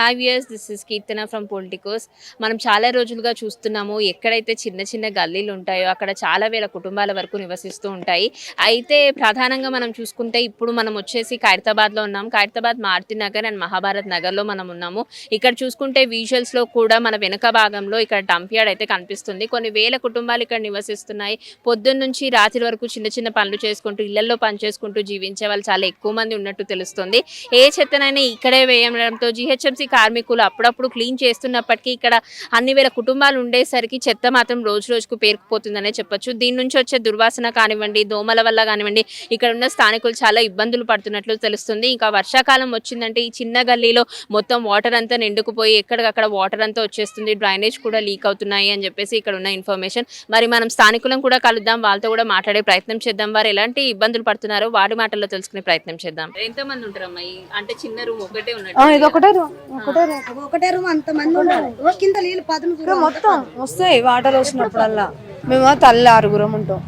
Hi years this is Keerthana from Politicos మనం చాలా రోజులుగా చూస్తున్నాము ఎక్కడైతే చిన్న చిన్న గల్లీలు ఉంటాయో అక్కడ చాలా వేల కుటుంబాల వరకు నివసిస్తూ ఉంటాయి. అయితే ప్రధానంగా మనం చూసుకుంటే ఇప్పుడు మనం వచ్చేసి ఖైరతాబాద్లో ఉన్నాం. ఖైరతాబాద్ మారుతి నగర్ అండ్ మహాభారత్ నగర్లో మనం ఉన్నాము. ఇక్కడ చూసుకుంటే విజువల్స్లో కూడా మన వెనుక భాగంలో ఇక్కడ డంప్ యార్డ్ అయితే కనిపిస్తుంది. కొన్ని వేల కుటుంబాలు ఇక్కడ నివసిస్తున్నాయి. పొద్దున్న నుంచి రాత్రి వరకు చిన్న చిన్న పనులు చేసుకుంటూ ఇళ్ళలో పని చేసుకుంటూ జీవించే వాళ్ళు చాలా ఎక్కువ మంది ఉన్నట్టు తెలుస్తుంది. ఏ చెత్తనైనా ఇక్కడే వేయడంతో జిహెచ్ఎంసీ కార్మికులు అప్పుడప్పుడు క్లీన్ చేస్తున్నప్పటికీ ఇక్కడ అన్ని వేల కుటుంబాలు ఉండేసరికి చెత్త మాత్రం రోజు రోజుకు పేరుకుపోతుందనే చెప్పొచ్చు. దీని నుంచి వచ్చే దుర్వాసన కానివ్వండి దోమల వల్ల కానివ్వండి ఇక్కడ ఉన్న స్థానికులు చాలా ఇబ్బందులు పడుతున్నట్లు తెలుస్తుంది. ఇంకా వర్షాకాలం వచ్చిందంటే ఈ చిన్న గల్లీలో మొత్తం వాటర్ అంతా నిండుకుపోయి ఎక్కడికక్కడ వాటర్ అంతా వచ్చేస్తుంది. డ్రైనేజ్ కూడా లీక్ అవుతున్నాయి అని చెప్పేసి ఇక్కడ ఉన్న ఇన్ఫర్మేషన్. మరి మనం స్థానికులను కూడా కలుద్దాం వాళ్ళతో కూడా మాట్లాడే ప్రయత్నం చేద్దాం. వారు ఎలాంటి ఇబ్బందులు పడుతున్నారో వారి మాటల్లో తెలుసుకునే ప్రయత్నం చేద్దాం. ఎంత మంది ఉంటారమ్మా? ఈ- అంటే చిన్న రూమ్ ఒకటే ఆ, ఇది ఒకటే రూమ్. ఒకటే రూమ్ ఒకటే రూమ్ అంత మంది ఉండాలి ఓ కింద నీళ్ళు పదును మొత్తం వస్తాయి వాటర్ వచ్చినప్పుడల్లా. మేము తల్లి ఆరుగురం ఉంటాం.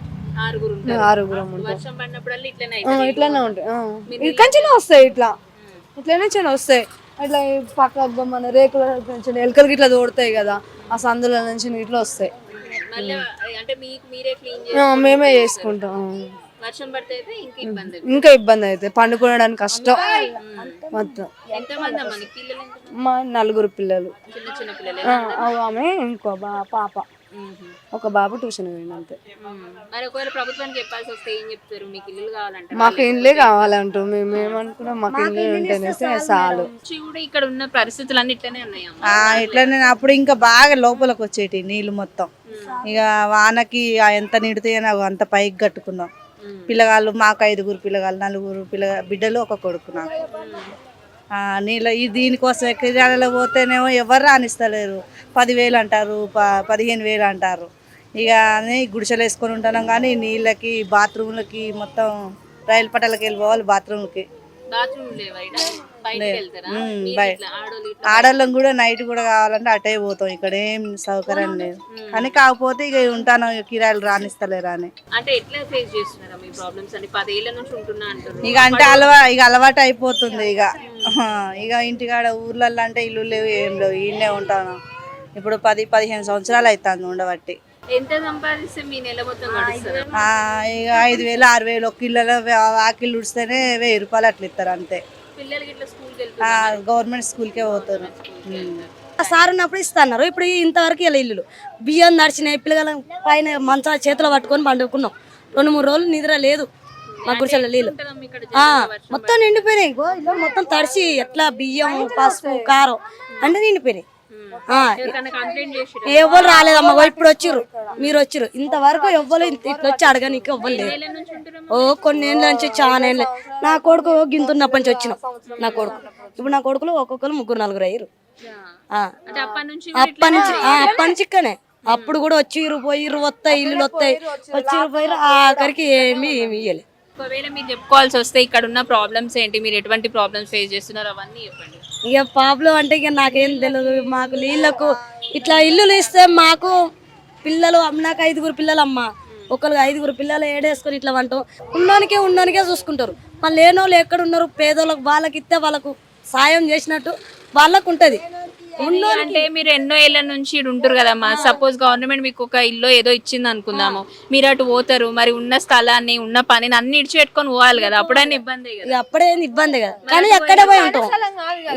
ఆరుగురు ఉంటాం. ఇట్లనే ఉంటాయి. ఆ. ఇక్కడి వస్తాయి ఇట్లా. ఇట్లానే చిన్న వస్తాయి. ఇట్లా పక్క మన రేకుల నుంచి ఎలుకలకి ఇట్లా తోడతాయి కదా ఆ సందుల నుంచి ఇట్లా వస్తాయి. మళ్ళీ అంటే మీకు మీరే క్లీన్ ఆ, చేసి మేమే చేసుకుంటాం. వర్షం పడితే అయితే ఇంక ఇబ్బంది ఇంకా ఇబ్బంది అయితే పండుకోవడానికి కష్టం. మొత్తం. అమ్మా పిల్లలు? మా నలుగురు పిల్లలు. చిన్న చిన్న పిల్లలు ఆ, ఆ ఆమె ఇంకో బా పాప. ఒక బాబు ట్యూషన్ పోయింది అంతే మరి ఒకవేళ ప్రభుత్వానికి చెప్పాల్సి వస్తే ఏం చెప్తారు? మీకు ఇల్లు కావాలంటే మాకు ఇండ్లే కావాలంటాం మేము ఏమనుకున్నాం మాకు ఇల్లు ఉంటేనే చాలు. కూడా ఇక్కడ ఉన్న పరిస్థితులు అన్ని ఇట్లనే ఉన్నాయమ్మా ఆ, ఇట్లనే అప్పుడు ఇంకా బాగా లోపలికి వచ్చేటి నీళ్ళు మొత్తం. ఇక వానకి ఆ ఎంత నిడితే అంత పైకి కట్టుకున్నాం. పిల్లగాళ్ళు మాకు ఐదుగురు పిల్లగాళ్ళు నలుగురు పిల్ల బిడ్డలు ఒక కొడుకు నాకు. నీళ్ళ ఈ దీనికోసం ఎక్కడిలో పోతేనేమో ఎవరు రానిస్తలేరు పదివేలు అంటారు ప పదిహేను వేలు అంటారు. ఇక అని గుడిసెలు వేసుకొని ఉంటున్నాం కానీ నీళ్ళకి బాత్రూమ్లకి మొత్తం రైలు పట్టాలకి వెళ్ళిపోవాలి బాత్రూమ్కి ఆడోళ్ళు కూడా నైట్ కూడా కావాలంటే అటే పోతాం. ఇక్కడ ఏం సౌకర్యం లేదు. కానీ కాకపోతే ఇక ఉంటాను కిరాయిలు రానిస్తలేరా అని. ఇక అంటే అలవా ఇక అలవాటు అయిపోతుంది ఇక. ఇక ఇంటికాడ ఊర్లలో అంటే ఇల్లు లేవు ఏం లేవు. ఈయనే ఉంటాను. ఇప్పుడు పది పదిహేను సంవత్సరాలు అవుతుంది ఉండబట్టి. ఎంత సంపాదిస్తే మీ నెల మొత్తం గడుస్తుంది? ఆ, ఇక ఐదు వేలు ఆరు వేలు ఒక ఇళ్ళలో ఆకిళ్ళు ఉడిస్తేనే వెయ్యి రూపాయలు అట్లా ఇస్తారు అంతే. పిల్లలకి ఇట్లా స్కూల్కి ఆ, వెళ్తారు గవర్నమెంట్ స్కూల్కే పోతారు. ఉమ్. సార్ ఉన్నప్పుడు ఇస్తున్నారు ఇప్పుడు ఇంతవరకు ఇలా ఇల్లు బియ్యం నడిచినాయి పిల్లల పైన మంచా చేతిలో పట్టుకొని పండుకున్నాం. రెండు మూడు రోజులు నిద్ర లేదు. మా గుడిసెల నీళ్ళు. ఇక్కడ ఆ, మొత్తం నిండిపోయినాయి. ఇగో మొత్తం తడిసి ఎట్లా బియ్యం పసుపు కారం అంటే నిండిపోయినాయి. ఎవరు ఎవరికైనా రాలేదమ్మా ఇప్పుడు వచ్చిర్రు. మీరు వచ్చిర్రు. ఇంతవరకు ఎవ్వరు ఇట్లా వచ్చి అడగనీకి ఎవ్వరు ఓ కొన్ని ఏళ్ళ నుంచి చాలా ఏళ్ళ. నా కొడుకు గింతున్నప్పటి నుంచి వచ్చినాం. నా కొడుకు. ఇప్పుడు నా కొడుకులు ఒక్కొక్కరు ముగ్గురు నలుగురు అయ్యారు అప్పటి నుంచి అప్పటి నుంచి ఇక్కడనే. అప్పుడు కూడా వచ్చిర్రు పోయిర్రు వస్తాయి ఇల్లు వస్తాయి వచ్చిర్రు పోయిర్రు ఆఖరికి ఏమి ఏమి ఇయ్యలే ఒకవేళ మీరు చెప్పుకోవాల్సి వస్తే ఇక్కడ ఉన్న ప్రాబ్లమ్స్ ఏంటి? మీరు ఎటువంటి ప్రాబ్లమ్స్ ఫేస్ చేస్తున్నారు అవన్నీ చెప్పండి. ఇక ప్రాబ్లం అంటే ఇక నాకేం తెలియదు మాకు నీళ్ళకు ఇట్లా ఇల్లులు ఇస్తే మాకు పిల్లలు నాకు ఐదుగురు పిల్లలు అమ్మ ఒకరు ఐదుగురు పిల్లలు ఏడేసుకొని ఇట్లా అంటాం ఉన్నోనికే ఉన్నోనికే చూసుకుంటారు. మళ్ళీ లేనోళ్ళు ఎక్కడ ఉన్నారు పేదోళ్ళకి వాళ్ళకి ఇస్తే వాళ్ళకు సాయం చేసినట్టు వాళ్ళకు ఉంటుంది అంటే మీరు ఎన్నో ఏళ్ళ నుంచి ఉంటారు కదమ్మా సపోజ్ గవర్నమెంట్ మీకు ఒక ఇల్లు ఏదో ఇచ్చింది అనుకుందాము. మీరు అటు పోతారు మరి ఉన్న స్థలాన్ని ఉన్న పనిని అన్ని ఇడిచి పెట్టుకొని పోవాలి కదా. అప్పుడైనా ఇబ్బంది ఇక అప్పుడే ఇబ్బంది కదా. కానీ ఎక్కడే పోయి ఉంటాం.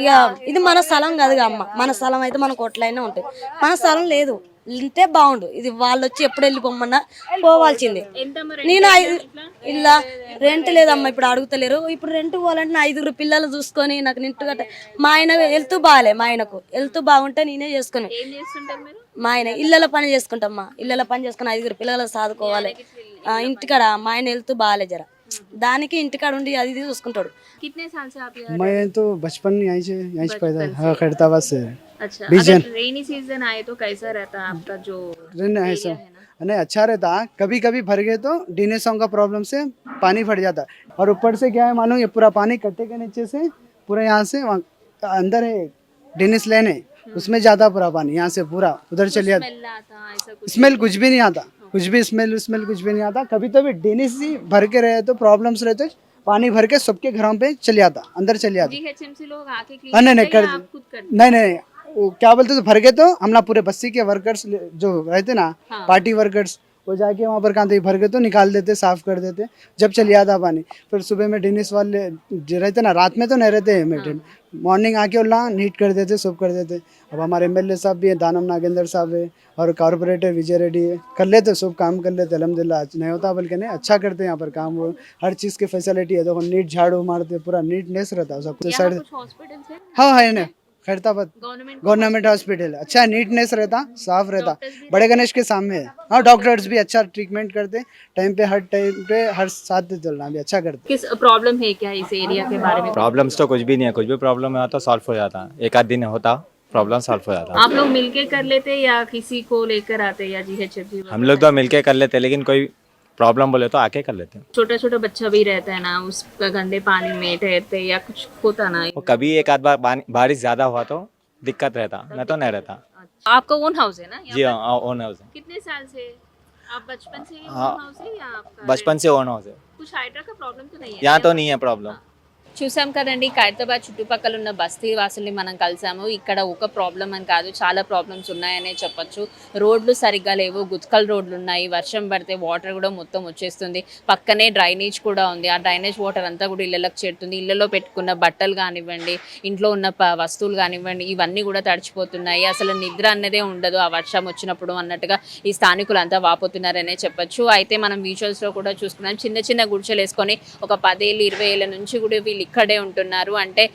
ఇక ఇది మన స్థలం కాదు అమ్మ. మన స్థలం అయితే మన కొట్లైనా ఉంటాయి. మన స్థలం లేదు. ఇంతే బాగుండు ఇది వాళ్ళు వచ్చి ఎప్పుడు వెళ్ళిపోమన్నా పోవాల్సిందే ఎంత మరి నేను ఐదు ఇలా రెంట్ లేదమ్మా ఇప్పుడు అడుగుతలేరు ఇప్పుడు రెంట్ పోవాలంటే నా ఐదుగురు పిల్లలు చూసుకొని నాకు నింటు గట్ట మా ఆయన హెల్త్ బాగాలే మా ఆయనకు హెల్త్ బాగుంటే నేనే చేసుకుని ఏం చేస్తుంటారు మీరు మా ఆయన ఇళ్ళలో పని చేసుకుంటామ్మా ఇళ్ళలో పని చేసుకుని ఐదుగురు పిల్లలు సాదుకోవాలి ఆ, ఇంటికాడ మా ఆయన హెల్త్ బాగాలే జర దానికి ఇంటికాడ ఉండి అది ఇది చూసుకుంటాడు कितने साल से आप यहाँ मैं तो बचपन यहीं से यहीं से पैदा हाँ खैरताबाद से अच्छा। अगर रेनी सीज़न आए तो कैसा रहता है आपका जो रहना है सब नहीं अच्छा रहता कभी कभी भर गए तो डीनेसों का प्रॉब्लम से पानी फट जाता। और ऊपर से क्या है मालूम ये पूरा पानी कट्टे के नीचे से पूरा यहाँ से अंदर है डेनिस लेन है। उसमें जाता पूरा पानी यहाँ से पूरा उधर चले जाता। स्मेल कुछ भी नहीं आता कुछ भी स्मेल स्मेल कुछ भी नहीं आता। कभी तो भी डेनिस ही भर के रहे तो प्रॉब्लम्स रहते पानी भर के सबके घरों पे चले जाता अंदर चले लोग आके हाँ, नहीं, नहीं, कर- नहीं नहीं क्या बोलते थे भर गए तो हम ना पूरे बस्ती के वर्कर्स जो रहते ना हाँ। पार्टी वर्कर्स वो जाके वहाँ पर कहाँ भर गए तो निकाल देते साफ़ कर देते जब चले आता पानी। फिर सुबह में डिनिस वाले जो रहते ना रात में तो नहीं रहते हाँ। मॉर्निंग आके उल्ला नीट कर देते सब कर देते। अब हमारे एमएलए साहब भी है दानम नागेंद्र साहब है और कॉरपोरेटर विजय रेड्डी है। कर लेते सब काम कर लेते अलहमदिल्ला नहीं होता बल्कि नहीं अच्छा करते हैं यहाँ पर काम वो हर चीज़ की फैसिलिटी है देखो नीट झाड़ू मारते पूरा नीटनेस रहता है सब है हाँ है ना। खैरताबाद। गवर्नमेंट गवर्नमेंट हॉस्पिटल अच्छा नीटनेस रहता साफ़ रहता। बड़े गणेश के सामने है। हाँ डॉक्टर्स भी अच्छा ट्रीटमेंट करते। टाइम पे हर टाइम पे हर साथ चलना भी अच्छा करते। किस प्रॉब्लम है क्या इस एरिया के बारे में? प्रॉब्लम्स तो कुछ भी नहीं है। कुछ भी प्रॉब्लम है तो सॉल्व हो जाता। है एक आध दिन होता प्रॉब्लम सॉल्व हो जाता। आप लोग मिलके कर लेते या किसी को लेकर आते या जीएचएमसी हम लोग तो मिलके कर लेते लेकिन कोई प्रॉब्लम बोले तो आके कर लेते हैं। छोटा छोटा बच्चा भी रहता है ना उसका गंदे पानी में ठहरते या कुछ होता ना। वो कभी एक आध बार बारिश ज़्यादा हुआ तो दिक्कत रहता मैं तो नहीं रहता। आपका ओन हाउस है ना जी हाँ ओन हाउस है। कितने साल से? आप बचपन से हाँ। ओन हाउस है या आपका बचपन से ओन हाउस है। कुछ हाइड्रा का प्रॉब्लम तो नहीं है यहाँ तो नहीं है प्रॉब्लम చూసాం కదండి ఖైరతాబాద్ చుట్టుపక్కల ఉన్న బస్తీ వాసుల్ని మనం కలిసాము. ఇక్కడ ఒక ప్రాబ్లం అని కాదు చాలా ప్రాబ్లమ్స్ ఉన్నాయనే చెప్పొచ్చు. రోడ్లు సరిగ్గా లేవు గుత్కల్ రోడ్లు ఉన్నాయి వర్షం పడితే వాటర్ కూడా మొత్తం వచ్చేస్తుంది. పక్కనే డ్రైనేజ్ కూడా ఉంది. ఆ డ్రైనేజ్ వాటర్ అంతా కూడా ఇళ్ళకి చేరుతుంది. ఇళ్ళలో పెట్టుకున్న బట్టలు కానివ్వండి ఇంట్లో ఉన్న ప- వస్తువులు కానివ్వండి ఇవన్నీ కూడా తడిచిపోతున్నాయి. అసలు నిద్ర అన్నదే ఉండదు ఆ వర్షం వచ్చినప్పుడు అన్నట్టుగా ఈ స్థానికులు అంతా వాపోతున్నారనే చెప్పొచ్చు. అయితే మనం visuals లో కూడా చూసుకున్నాం చిన్న చిన్న గుడిచెలు వేసుకొని ఒక పదేళ్ళు ఇరవై ఏళ్ళ నుంచి కూడా వీళ్ళు ఇక్కడే ఉంటున్నారు. అంటే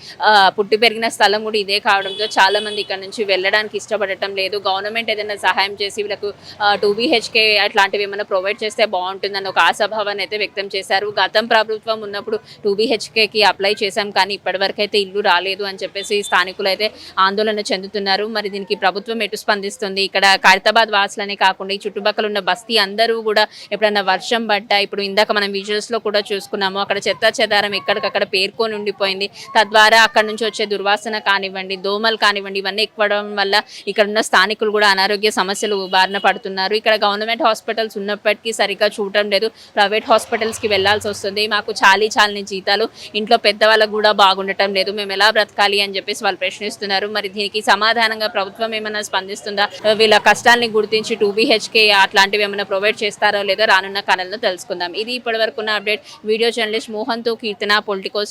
పుట్టి పెరిగిన స్థలం కూడా ఇదే కావడంతో చాలా మంది ఇక్కడ నుంచి వెళ్ళడానికి ఇష్టపడటం లేదు. గవర్నమెంట్ ఏదైనా సహాయం చేసి వీళ్ళకు టూ బీహెచ్కే అట్లాంటివి ఏమైనా ప్రొవైడ్ చేస్తే బాగుంటుందని ఒక ఆశాభావాన్ని అయితే వ్యక్తం చేశారు. గతం ప్రభుత్వం ఉన్నప్పుడు టూ బీహెచ్కేకి అప్లై చేశాం కానీ ఇప్పటివరకు అయితే ఇల్లు రాలేదు అని చెప్పేసి స్థానికులు అయితే ఆందోళన చెందుతున్నారు. మరి దీనికి ప్రభుత్వం ఎటు స్పందిస్తుంది? ఇక్కడ ఖైరతాబాద్ వాసులనే కాకుండా ఈ చుట్టుపక్కల ఉన్న బస్తీ అందరూ కూడా ఎప్పుడైనా వర్షం పడ్డా? ఇప్పుడు ఇందాక మనం విజువల్స్లో కూడా చూసుకున్నాము అక్కడ చెత్త చెదారం ఎక్కడికక్కడ పేర్కొని ఉండిపోయింది. తద్వారా అక్కడ నుంచి వచ్చే దుర్వాసన కానివ్వండి దోమలు కానివ్వండి ఇవన్నీ ఎక్కువడం వల్ల ఇక్కడ ఉన్న స్థానికులు కూడా అనారోగ్య సమస్యలు బారిన పడుతున్నారు. ఇక్కడ గవర్నమెంట్ హాస్పిటల్స్ ఉన్నప్పటికీ సరిగ్గా చూడటం లేదు. ప్రైవేట్ హాస్పిటల్స్కి వెళ్ళాల్సి వస్తుంది. మాకు చాలీ చాలని జీతాలు ఇంట్లో పెద్దవాళ్ళకు కూడా బాగుండటం లేదు. మేము ఎలా బ్రతకాలి అని చెప్పేసి వాళ్ళు ప్రశ్నిస్తున్నారు. మరి దీనికి సమాధానంగా ప్రభుత్వం ఏమైనా స్పందిస్తుందా? వీళ్ళ కష్టాన్ని గుర్తించి టూ బీహెచ్కే అట్లాంటివి ఏమైనా ప్రొవైడ్ చేస్తారో లేదో రానున్న కాలంలో తెలుసుకుందాం. ఇది ఇప్పటివరకు update. Video journalist మోహన్తో Keerthana Politicos